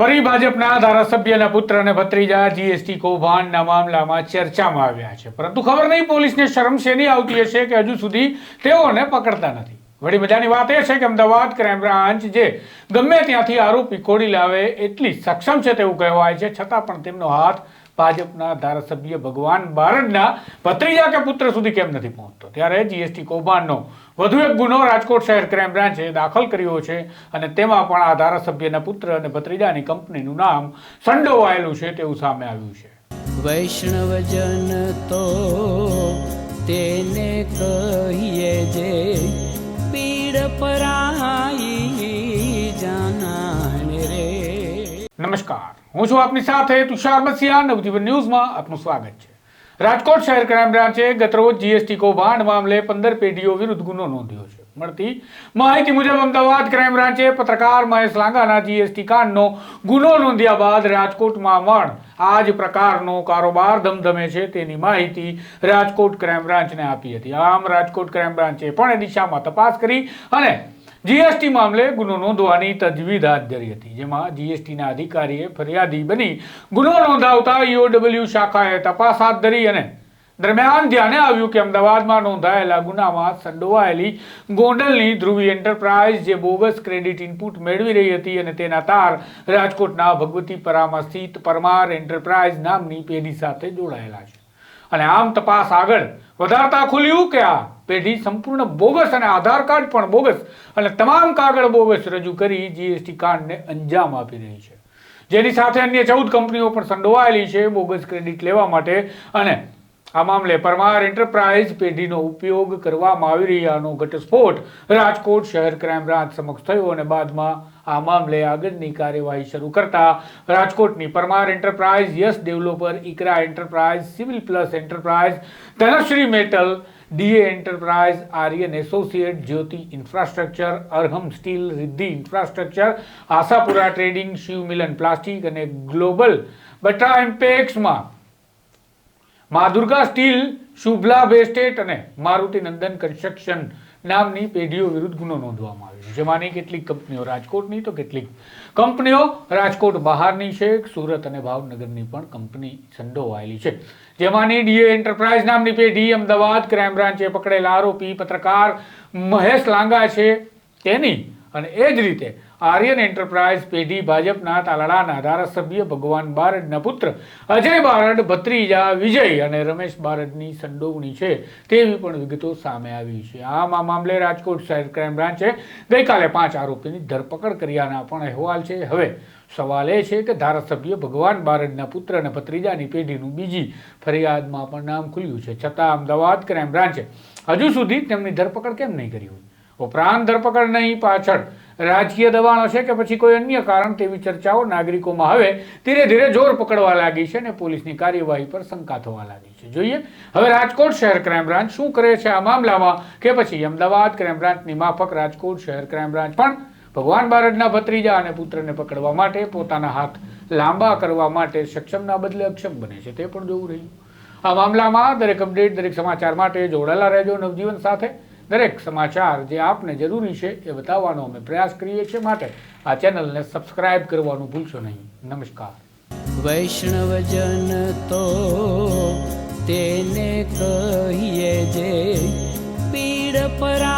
ફરી ભાજપના ધારાસભ્યના પુત્ર અને ભત્રીજા જીએસટી કૌભાંડના મામલામાં ચર્ચામાં આવ્યા છે. પરંતુ ખબર નહીં, પોલીસને શરમ શેની આવતી હશે કે હજુ સુધી તેઓને પકડતા નથી. વળી મજાની વાત એ છે કે અમદાવાદ ક્રાઇમ બ્રાન્ચ જે ગમે ત્યાંથી આરોપી ખોડી લાવે એટલી સક્ષમ છે તેવું કહેવાય છે, છતાં પણ તેમનો હાથ ભાજપના ધારાસભ્ય ભગવાન બારડના ભત્રીજા કે પુત્ર સુધી કેમ નથી પહોંચતો? ત્યારે જીએસટી કૌભાંડનો વધુ એક ગુનો રાજકોટ શહેર ક્રાઇમ બ્રાન્ચે દાખલ કર્યો છે અને તેમાં પણ આ ધારાસભ્યના પુત્ર અને ભત્રીજાની કંપનીનું નામ સંડોવાયેલું છે તેવું સામે આવ્યું છે. વૈષ્ણવજન તો તેને કહીએ જે પીડ પરાઈ નમસ્કાર. હું છું આપની સાથે તુષાર બસિયા નવજીવન ન્યૂઝમાં આપનું સ્વાગત છે. રાજકોટ શહેર ક્રાઇમ બ્રાન્ચે ગતરોજ જીએસટી કૌભાંડ મામલે પંદર પેઢીઓ વિરુદ્ધ ગુનો નોંધ્યો છે. મળતી માહિતી મુજબ અમદાવાદ ક્રાઇમ બ્રાન્ચે પત્રકાર મહેશ લાંગાના જીએસટી કાંડનો ગુનો નોંધ્યા બાદ રાજકોટમાં પણ આ જ પ્રકારનો કારોબાર ધમધમે છે તેની માહિતી રાજકોટ ક્રાઇમ બ્રાન્ચને આપી હતી. આમ રાજકોટ ક્રાઇમ બ્રાન્ચે પણ એ દિશામાં તપાસ કરી અને જીએસટી મામલે ગુનો નોંધવાની તજવીજ હાથ ધરી હતી, જેમાં જીએસટીના અધિકારીએ ફરિયાદી બની ગુનો નોંધાવતા ઈઓડબલ્યુ શાખાએ તપાસ હાથ ધરી અને દરમિયાન ધ્યાને આવ્યું કે અમદાવાદમાં નોંધાયેલા ગુનામાં સંડોવાયેલી ગોંડલની ધ્રુવી એન્ટરપ્રાઇઝ, જે બોગસ ક્રેડિટ ઇનપુટ મેળવી રહી હતી અને તેના તાર રાજકોટના ભગવતીપરામાં સ્થિત પરમાર એન્ટરપ્રાઇઝ નામની પેઢી સાથે જોડાયેલા છે. અને આમ તપાસ આગળ વધારતા ખુલ્યું કે આ પેઢી સંપૂર્ણ બોગસ અને આધાર કાર્ડ પણ બોગસ. અને તમામ કાગળ બોગસ રજૂ કરી જીએસટી કાર્ડને અંજામ આપી રહી છે. જેની સાથે અન્ય ચૌદ કંપનીઓ પણ સંડોવાયેલી છે બોગસ ક્રેડિટ લેવા માટે. અને આ મામલે પરમાર એન્ટરપ્રાઇઝ પેઢીનો ઉપયોગ કરવામાં આવી રહ્યાનો ઘટસ્ફોટ રાજકોટ શહેર ક્રાઇમ બ્રાન્ચ સમક્ષ થયો અને બાદમાં આ મામલે આગળની કાર્યવાહી શરૂ કરતા રાજકોટની Parmar enterprise yes developer Iqra enterprise, civil plus enterprise, Dhanshree metal DA enterprise Aryan associate Jyoti infrastructure, Arham steel Riddhi infrastructure, Ashapura trading Shiv Milan plastic અને ગ્લોબલ બટા ઇમ્પેક્સમાં મા દુર્ગા સ્ટીલ, શુભલા બેસ્ટેટ અને મારુતિ નંદન કન્સ્ટ્રક્શન નામની પેઢીઓ વિરુદ્ધ ગુનો નોંધવામાં આવ્યો છે. જેમાંની કેટલીક કંપનીઓ રાજકોટની તો કેટલીક કંપનીઓ રાજકોટ બહારની છે. સુરત અને ભાવનગરની પણ કંપની સંડોવાયેલી છે. જેમાંની ડીએ એન્ટરપ્રાઇઝ નામની પેઢી અમદાવાદ ક્રાઇમ બ્રાન્ચે પકડેલા આરોપી પત્રકાર મહેશ લાંગા છે. તેની અને એ જ રીતે આર્યન એન્ટરપ્રાઇઝ પેઢી ભાજપના તાલાળાના ધારાસભ્ય ભગવાન બારડના પુત્ર અજય બારડ, ભત્રીજા વિજય અને રમેશ બારડની સંડોવણી છે તેવી પણ વિગતો સામે આવી છે. આમ આ મામલે રાજકોટ શહેર ક્રાઇમ બ્રાન્ચે ગઈકાલે પાંચ આરોપીની ધરપકડ કર્યાના પણ અહેવાલ છે. હવે સવાલ એ છે કે ધારાસભ્ય ભગવાન બારડના પુત્ર અને ભત્રીજાની પેઢીનું બીજી ફરિયાદમાં પણ નામ ખુલ્યું છે. છતાં અમદાવાદ ક્રાઇમ બ્રાન્ચે હજુ સુધી તેમની ધરપકડ કેમ નહીં કરી હોય? ઉપરાંત ધરપકડ નહીં, પાછળ રાજકીય દબાણ હશે કે પછી કોઈ અન્ય કારણ તેવી ચર્ચાઓ નાગરિકોમાં હવે ધીરે ધીરે જોર પકડવા લાગી છે અને પોલીસની કાર્યવાહી પર શંકા થવા લાગી છે. જોઈએ, હવે રાજકોટ શહેર ક્રાઇમ બ્રાન્ચ શું કરે છે આ મામલામાં કે પછી અમદાવાદ ક્રાઇમ બ્રાન્ચની માફક રાજકોટ શહેર ક્રાઇમ બ્રાન્ચ પણ ભગવાન બારડના ભત્રીજા અને પુત્રને પકડવા માટે પોતાના હાથ લાંબા કરવા માટે સક્ષમના બદલે અક્ષમ બને છે, તે પણ જોવું રહ્યું. આ મામલામાં દરેક અપડેટ, દરેક સમાચાર માટે જોડાયેલા રહેજો નવજીવન સાથે. દરેક સમાચાર જે આપને જરૂરી છે એ બતાવવાનો અમે પ્રયાસ કરીએ છીએ માટે આ ચેનલને સબસ્ક્રાઇબ કરવાનું ભૂલશો નહીં. નમસ્કાર. વૈષ્ણવજન તો તેને કહીએ જે પીડ પરાઈ